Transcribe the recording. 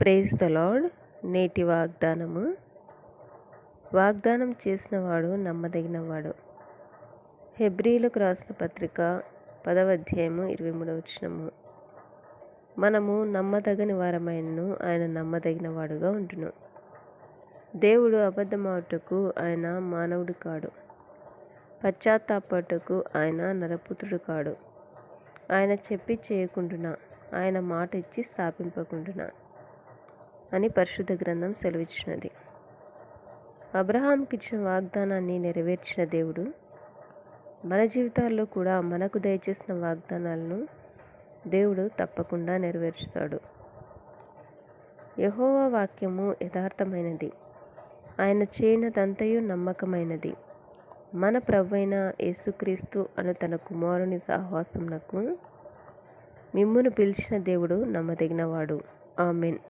Praise the lord నేటి వాగ్దానము. వాగ్దానం చేసినవాడు నమ్మదగినవాడు. హెబ్రిలకు రాసిన పత్రిక పదవ అధ్యాయము ఇరవై మూడవ వచనము. మనము నమ్మదగని వారమైనను ఆయన నమ్మదగిన వాడుగా ఉంటును దేవుడు అబద్ధమాటకు ఆయన మానవుడు కాడు. పశ్చాత్తాపటకు ఆయన నరపుత్రుడు కాడు. ఆయన చెప్పి చేయకుంటున్నా ఆయన మాట ఇచ్చి స్థాపింపకుంటున్నా అని పరిశుద్ధ గ్రంథం సెలవిచ్చినది. అబ్రహాంకి ఇచ్చిన వాగ్దానాన్ని నెరవేర్చిన దేవుడు మన జీవితాల్లో కూడా మనకు దయచేసిన వాగ్దానాలను దేవుడు తప్పకుండా నెరవేర్చుతాడు. యహోవా వాక్యము యథార్థమైనది. ఆయన చేయనదంతయు నమ్మకమైనది. మన ప్రవ్వైన యేసుక్రీస్తు అను తన కుమారుని సహవాసమునకు మిమ్మును పిలిచిన దేవుడు నమ్మదగినవాడు. ఆమెన్.